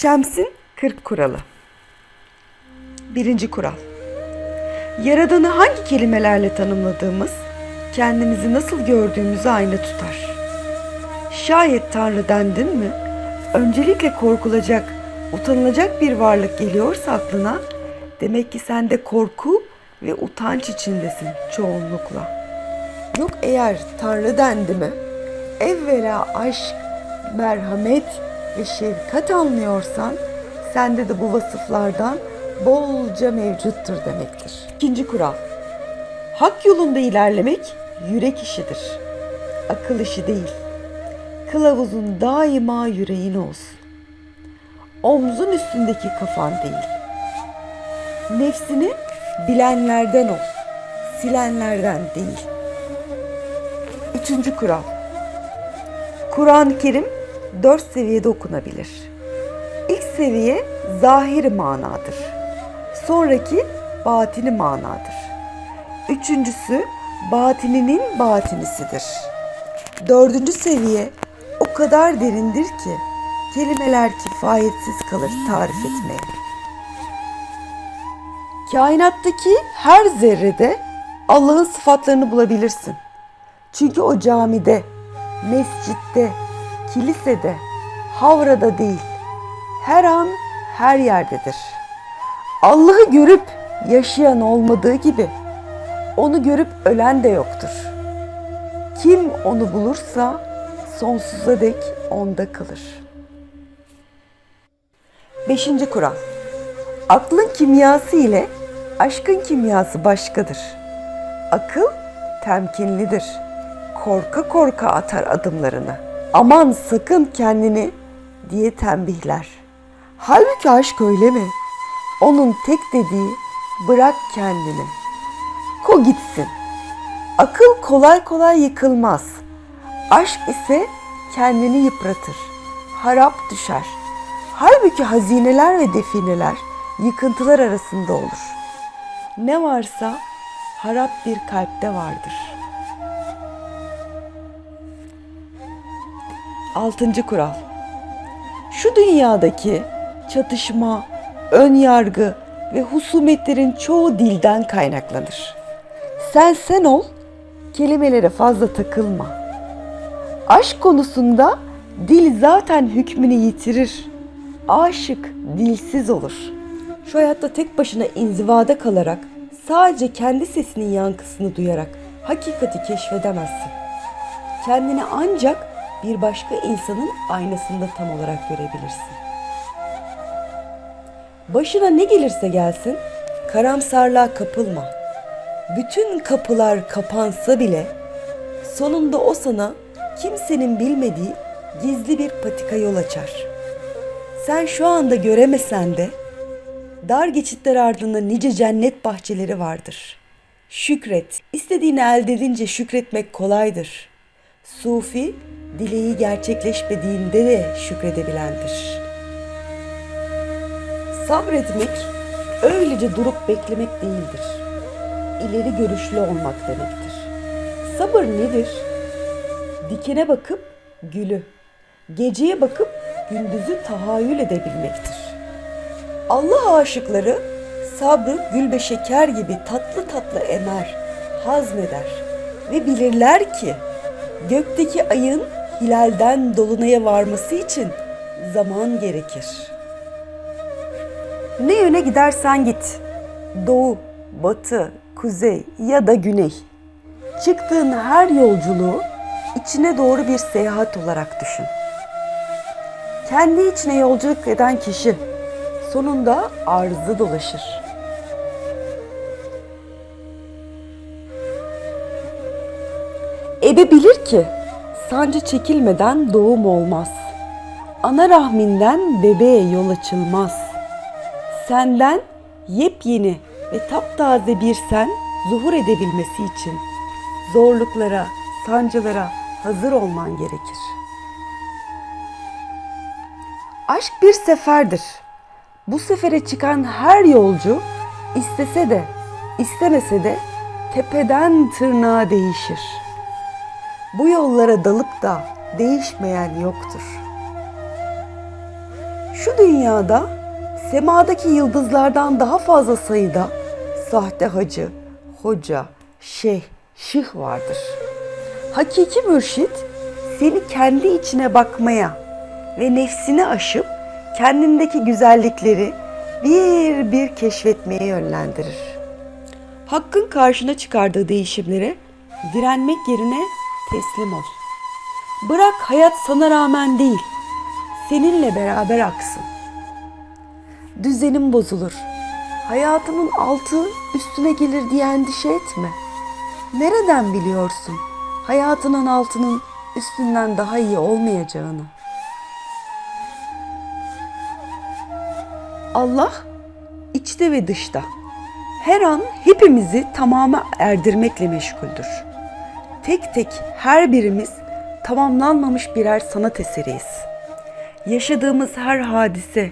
Şems'in 40 kuralı. Birinci kural. Yaradanı hangi kelimelerle tanımladığımız, kendimizi nasıl gördüğümüzü aynı tutar. Şayet Tanrı dendin mi, öncelikle korkulacak, utanılacak bir varlık geliyorsa aklına, demek ki sen de korku ve utanç içindesin çoğunlukla. Yok eğer Tanrı dendi mi, evvela aşk, merhamet ve şefkat anlıyorsan, sende de bu vasıflardan bolca mevcuttur demektir. İkinci kural. Hak yolunda ilerlemek yürek işidir. Akıl işi değil. Kılavuzun daima yüreğin olsun. Omzun üstündeki kafan değil. Nefsini bilenlerden ol, silenlerden değil. Üçüncü kural. Kur'an-ı Kerim dört seviyede okunabilir. İlk seviye zahiri manadır. Sonraki batini manadır. Üçüncüsü batininin batinisidir. Dördüncü seviye o kadar derindir ki kelimeler kifayetsiz kalır tarif etmeye. Kainattaki her zerrede Allah'ın sıfatlarını bulabilirsin. Çünkü o camide, mescitte, kilisede, havrada değil, her an her yerdedir. Allah'ı görüp yaşayan olmadığı gibi onu görüp ölen de yoktur. Kim onu bulursa sonsuza dek onda kalır. Beşinci kural. Aklın kimyası ile aşkın kimyası başkadır. Akıl temkinlidir. Korka korka atar adımlarını. Aman sakın kendini diye tembihler. Halbuki aşk öyle mi? Onun tek dediği bırak kendini. Ko gitsin. Akıl kolay kolay yıkılmaz. Aşk ise kendini yıpratır. Harap düşer. Halbuki hazineler ve defineler yıkıntılar arasında olur. Ne varsa harap bir kalpte vardır. Altıncı kural. Şu dünyadaki çatışma, ön yargı ve husumetlerin çoğu dilden kaynaklanır. Sen sen ol, kelimelere fazla takılma. Aşk konusunda dil zaten hükmünü yitirir. Aşık dilsiz olur. Şu hayatta tek başına inzivada kalarak sadece kendi sesinin yankısını duyarak hakikati keşfedemezsin. Kendini ancak bir başka insanın aynasında tam olarak görebilirsin. Başına ne gelirse gelsin, karamsarlığa kapılma. Bütün kapılar kapansa bile sonunda o sana kimsenin bilmediği gizli bir patika yol açar. Sen şu anda göremesen de dar geçitler ardında nice cennet bahçeleri vardır. Şükret. İstediğini elde edince şükretmek kolaydır. Sufi, dileği gerçekleşmediğinde de şükredebilendir. Sabretmek, öylece durup beklemek değildir. İleri görüşlü olmak demektir. Sabır nedir? Dikene bakıp gülü, geceye bakıp gündüzü tahayyül edebilmektir. Allah aşıkları sabrı gül ve şeker gibi tatlı tatlı emer, hazmeder ve bilirler ki gökteki ayın hilalden dolunaya varması için zaman gerekir. Ne yöne gidersen git, doğu, batı, kuzey ya da güney. Çıktığın her yolculuğu içine doğru bir seyahat olarak düşün. Kendi içine yolculuk eden kişi sonunda arzı dolaşır. Ebe bilir ki sancı çekilmeden doğum olmaz. Ana rahminden bebeğe yol açılmaz. Senden yepyeni ve taptaze bir sen zuhur edebilmesi için zorluklara, sancılara hazır olman gerekir. Aşk bir seferdir. Bu sefere çıkan her yolcu istese de istemese de tepeden tırnağa değişir. Bu yollara dalıp da değişmeyen yoktur. Şu dünyada semadaki yıldızlardan daha fazla sayıda sahte hacı, hoca, şeyh, şıh vardır. Hakiki mürşit seni kendi içine bakmaya ve nefsini aşıp kendindeki güzellikleri bir bir keşfetmeye yönlendirir. Hakkın karşına çıkardığı değişimlere direnmek yerine teslim ol. Bırak hayat sana rağmen değil, seninle beraber aksın. Düzenim bozulur. Hayatımın altı üstüne gelir diye endişe etme. Nereden biliyorsun hayatının altının üstünden daha iyi olmayacağını? Allah içte ve dışta her an hepimizi tamama erdirmekle meşguldür. Tek tek her birimiz tamamlanmamış birer sanat eseriyiz. Yaşadığımız her hadise,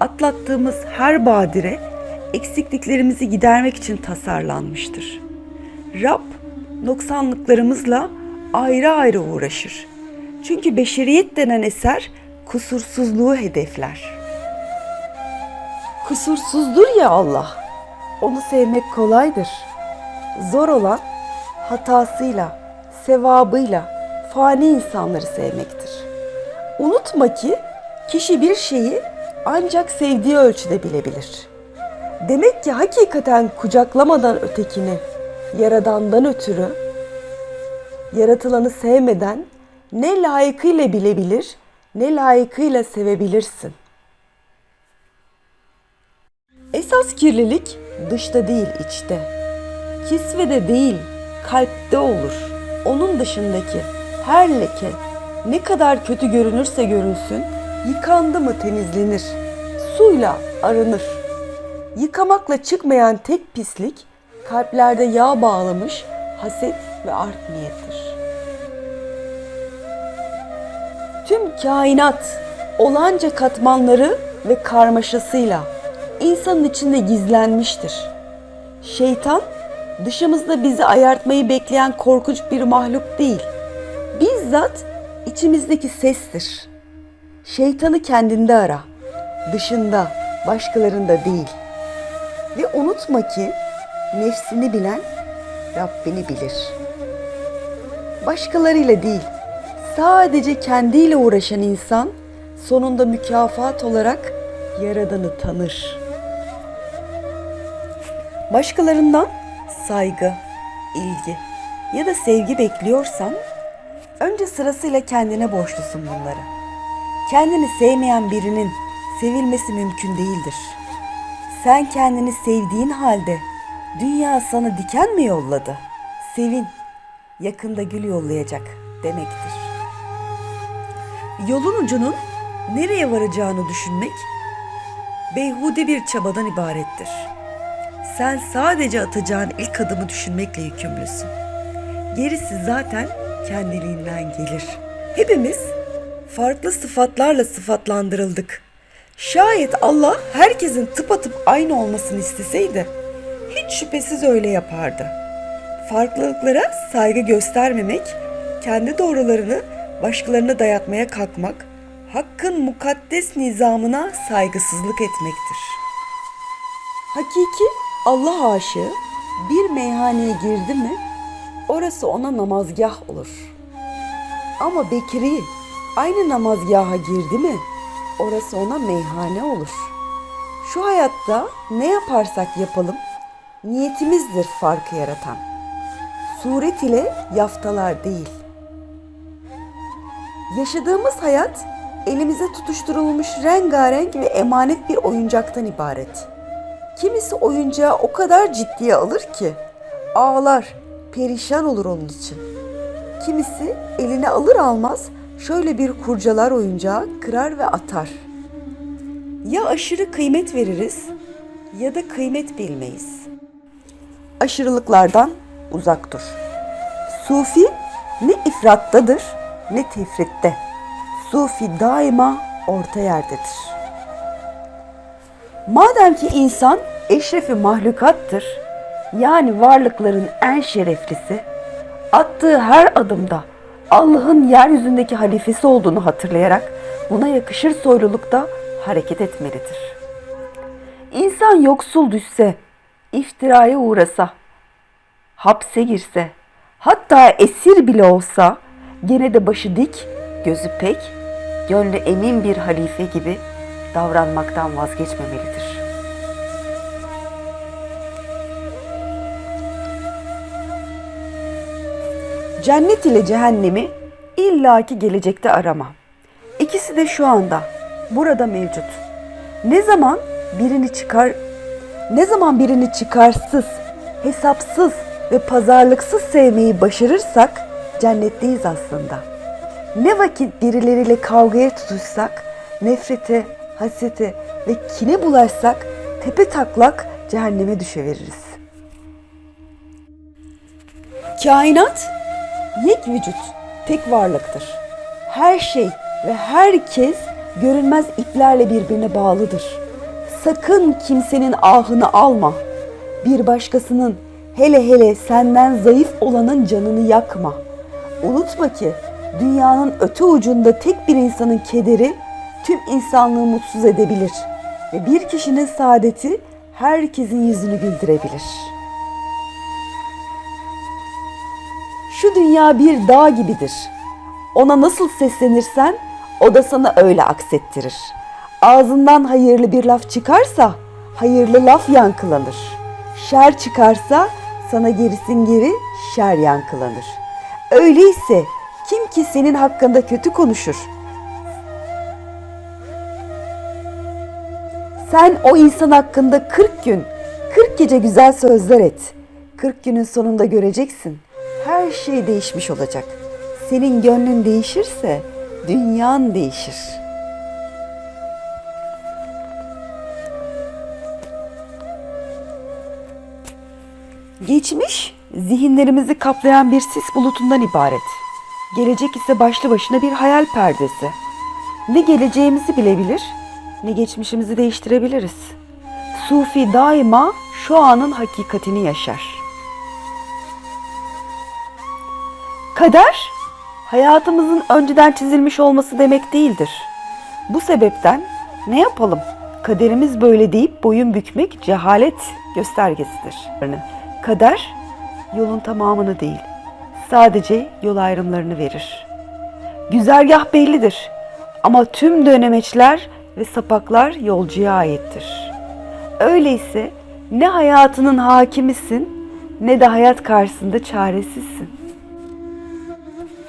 atlattığımız her badire eksikliklerimizi gidermek için tasarlanmıştır. Rab noksanlıklarımızla ayrı ayrı uğraşır. Çünkü beşeriyet denen eser kusursuzluğu hedefler. Kusursuzdur ya Allah. Onu sevmek kolaydır. Zor olan hatasıyla, sevabıyla fani insanları sevmektir. Unutma ki kişi bir şeyi ancak sevdiği ölçüde bilebilir. Demek ki hakikaten kucaklamadan ötekini, yaradandan ötürü, yaratılanı sevmeden ne layıkıyla bilebilir, ne layıkıyla sevebilirsin. Esas kirlilik dışta değil içte. Kisvede değil kalpte olur. Onun dışındaki her leke ne kadar kötü görünürse görünsün yıkandı mı temizlenir. Suyla arınır. Yıkamakla çıkmayan tek pislik kalplerde yağ bağlamış haset ve art niyettir. Tüm kainat olanca katmanları ve karmaşasıyla insanın içinde gizlenmiştir. Şeytan dışımızda bizi ayartmayı bekleyen korkunç bir mahluk değil. Bizzat içimizdeki sestir. Şeytanı kendinde ara. Dışında, başkalarında değil. Ve unutma ki nefsini bilen Rabbini bilir. Başkalarıyla değil, sadece kendiyle uğraşan insan sonunda mükafat olarak Yaradan'ı tanır. Başkalarından saygı, ilgi ya da sevgi bekliyorsan önce sırasıyla kendine borçlusun bunları. Kendini sevmeyen birinin sevilmesi mümkün değildir. Sen kendini sevdiğin halde dünya sana diken mi yolladı? Sevin, yakında gül yollayacak demektir. Yolun ucunun nereye varacağını düşünmek beyhude bir çabadan ibarettir. Sen sadece atacağın ilk adımı düşünmekle yükümlüsün. Gerisi zaten kendiliğinden gelir. Hepimiz farklı sıfatlarla sıfatlandırıldık. Şayet Allah herkesin tıpatıp aynı olmasını isteseydi, hiç şüphesiz öyle yapardı. Farklılıklara saygı göstermemek, kendi doğrularını başkalarına dayatmaya kalkmak, hakkın mukaddes nizamına saygısızlık etmektir. Hakiki Allah aşığı bir meyhaneye girdi mi orası ona namazgah olur. Ama Bekiri aynı namazgaha girdi mi orası ona meyhane olur. Şu hayatta ne yaparsak yapalım niyetimizdir farkı yaratan. Suret ile yaftalar değil. Yaşadığımız hayat elimize tutuşturulmuş rengarenk ve emanet bir oyuncaktan ibaret. Kimisi oyuncağı o kadar ciddiye alır ki ağlar, perişan olur onun için. Kimisi eline alır almaz şöyle bir kurcalar oyuncağı kırar ve atar. Ya aşırı kıymet veririz ya da kıymet bilmeyiz. Aşırılıklardan uzak dur. Sufi ne ifrattadır ne tefritte. Sufi daima orta yerdedir. Madem ki insan eşrefi mahlukattır, yani varlıkların en şereflisi, attığı her adımda Allah'ın yeryüzündeki halifesi olduğunu hatırlayarak buna yakışır soylulukta hareket etmelidir. İnsan yoksul düşse, iftiraya uğrasa, hapse girse, hatta esir bile olsa gene de başı dik, gözü pek, gönlü emin bir halife gibi davranmaktan vazgeçmemelidir. Cennet ile cehennemi illaki gelecekte arama. İkisi de şu anda, burada mevcut. Ne zaman birini çıkar, ne zaman birini çıkarsız, hesapsız ve pazarlıksız sevmeyi başarırsak cennetteyiz aslında. Ne vakit birileriyle kavgaya tutuşsak, nefrete, hasete ve kine bulaşsak tepe taklak cehenneme düşeveririz. Kainat yek vücut, tek varlıktır. Her şey ve herkes görünmez iplerle birbirine bağlıdır. Sakın kimsenin ahını alma. Bir başkasının hele hele senden zayıf olanın canını yakma. Unutma ki dünyanın öte ucunda tek bir insanın kederi tüm insanlığı mutsuz edebilir ve bir kişinin saadeti herkesin yüzünü güldürebilir.'' Şu dünya bir dağ gibidir. Ona nasıl seslenirsen o da sana öyle aksettirir. Ağzından hayırlı bir laf çıkarsa hayırlı laf yankılanır. Şer çıkarsa sana gerisin geri şer yankılanır. Öyleyse kim ki senin hakkında kötü konuşur? Sen o insan hakkında 40 gün, 40 gece güzel sözler et. 40 günün sonunda göreceksin her şey değişmiş olacak. Senin gönlün değişirse dünyan değişir. Geçmiş zihinlerimizi kaplayan bir sis bulutundan ibaret. Gelecek ise başlı başına bir hayal perdesi. Ne geleceğimizi bilebilir, ne geçmişimizi değiştirebiliriz. Sufi daima şu anın hakikatini yaşar. Kader, hayatımızın önceden çizilmiş olması demek değildir. Bu sebepten ne yapalım? Kaderimiz böyle deyip boyun bükmek cehalet göstergesidir. Kader, yolun tamamını değil, sadece yol ayrımlarını verir. Güzergah bellidir ama tüm dönemeçler ve sapaklar yolcuya aittir. Öyleyse ne hayatının hakimisin ne de hayat karşısında çaresizsin.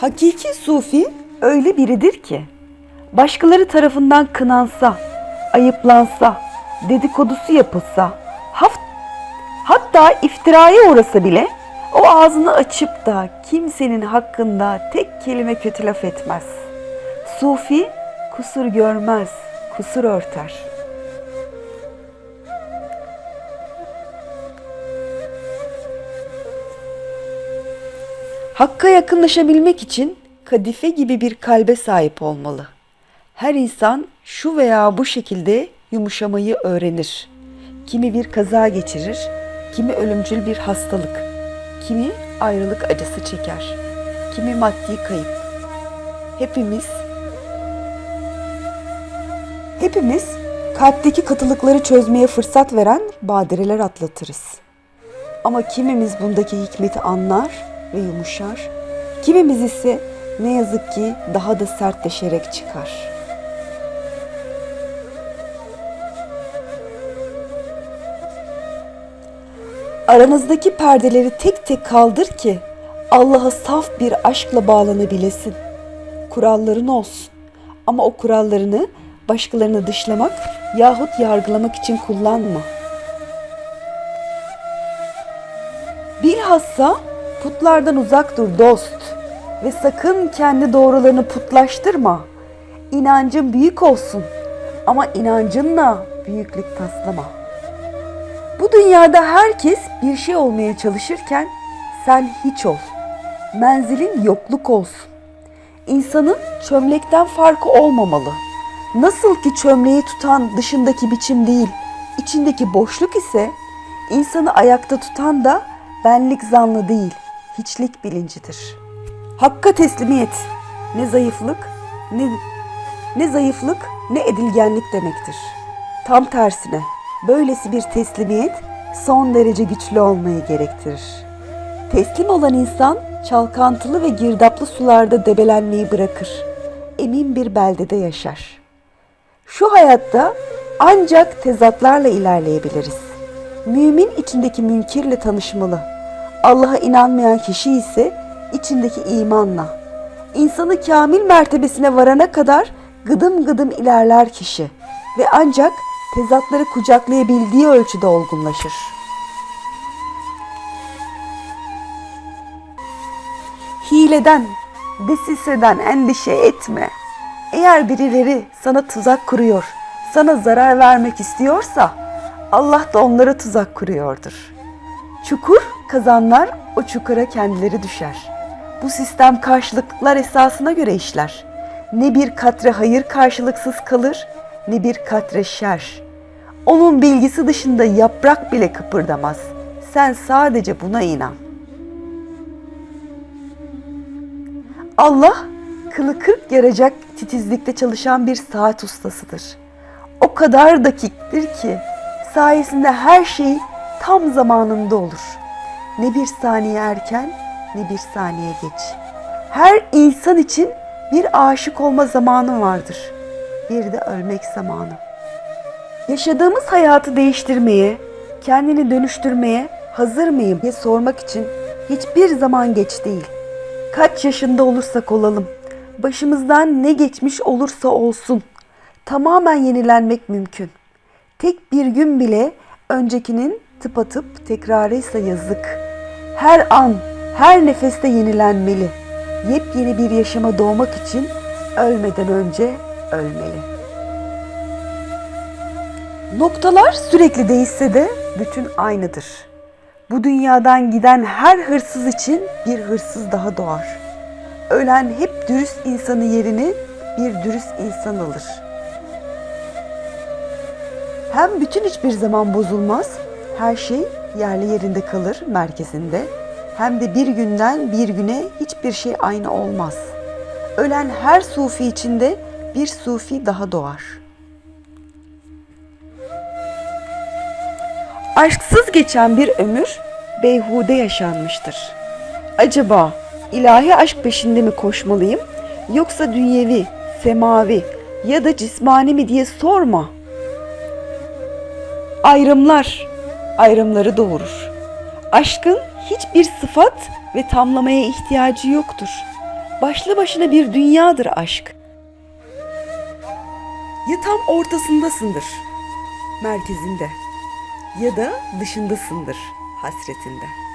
Hakiki sufi öyle biridir ki başkaları tarafından kınansa, ayıplansa, dedikodusu yapılsa, haft hatta iftiraya uğrasa bile o ağzını açıp da kimsenin hakkında tek kelime kötü laf etmez. Sufi kusur görmez, kusur örter. Hakka yakınlaşabilmek için kadife gibi bir kalbe sahip olmalı. Her insan şu veya bu şekilde yumuşamayı öğrenir. Kimi bir kaza geçirir, kimi ölümcül bir hastalık, kimi ayrılık acısı çeker, kimi maddi kayıp. Hepimiz Hepimiz kalpteki katılıkları çözmeye fırsat veren badireler atlatırız. Ama kimimiz bundaki hikmeti anlar ve yumuşar. Kimimiz ise ne yazık ki daha da sertleşerek çıkar. Aranızdaki perdeleri tek tek kaldır ki Allah'a saf bir aşkla bağlanabilesin. Kuralların olsun. Ama o kurallarını başkalarını dışlamak yahut yargılamak için kullanma. Bilhassa Putlardan uzak dur dost ve sakın kendi doğrularını putlaştırma. İnancın büyük olsun ama inancınla büyüklük taslama. Bu dünyada herkes bir şey olmaya çalışırken sen hiç ol. Menzilin yokluk olsun. İnsanın çömlekten farkı olmamalı. Nasıl ki çömleği tutan dışındaki biçim değil, içindeki boşluk ise insanı ayakta tutan da benlik zanlı değil, hiçlik bilincidir. Hakka teslimiyet ne zayıflık ne ne zayıflık ne edilgenlik demektir. Tam tersine böylesi bir teslimiyet son derece güçlü olmayı gerektirir. Teslim olan insan çalkantılı ve girdaplı sularda debelenmeyi bırakır. Emin bir beldede yaşar. Şu hayatta ancak tezatlarla ilerleyebiliriz. Mümin içindeki münkirle tanışmalı. Allah'a inanmayan kişi ise içindeki imanla. İnsanı kamil mertebesine varana kadar gıdım gıdım ilerler kişi ve ancak tezatları kucaklayabildiği ölçüde olgunlaşır. Hileden, desiseden endişe etme. Eğer birileri sana tuzak kuruyor, sana zarar vermek istiyorsa Allah da onlara tuzak kuruyordur. Çukur kazanlar o çukura kendileri düşer. Bu sistem karşılıklar esasına göre işler. Ne bir katre hayır karşılıksız kalır, ne bir katre şer. Onun bilgisi dışında yaprak bile kıpırdamaz. Sen sadece buna inan. Allah kılı kırk yaracak titizlikte çalışan bir saat ustasıdır. O kadar dakiktir ki sayesinde her şey tam zamanında olur. Ne bir saniye erken ne bir saniye geç. Her insan için bir aşık olma zamanı vardır. Bir de ölmek zamanı. Yaşadığımız hayatı değiştirmeye, kendini dönüştürmeye hazır mıyım diye sormak için hiçbir zaman geç değil. Kaç yaşında olursak olalım, başımızdan ne geçmiş olursa olsun tamamen yenilenmek mümkün. Tek bir gün bile öncekinin tıpatıp tekrarıysa yazık. Her an, her nefeste yenilenmeli. Yepyeni bir yaşama doğmak için ölmeden önce ölmeli. Noktalar sürekli değişse de bütün aynıdır. Bu dünyadan giden her hırsız için bir hırsız daha doğar. Ölen hep dürüst insanı yerini bir dürüst insan alır. Hem bütün hiçbir zaman bozulmaz, her şey yerli yerinde kalır merkezinde. Hem de bir günden bir güne hiçbir şey aynı olmaz. Ölen her sufi içinde bir sufi daha doğar. Aşksız geçen bir ömür beyhude yaşanmıştır. Acaba ilahi aşk peşinde mi koşmalıyım yoksa dünyevi, semavi ya da cismani mi diye sorma. Ayrımlar ayrımları doğurur. Aşkın hiçbir sıfat ve tamlamaya ihtiyacı yoktur. Başlı başına bir dünyadır aşk. Ya tam ortasındasındır, merkezinde ya da dışındasındır hasretinde.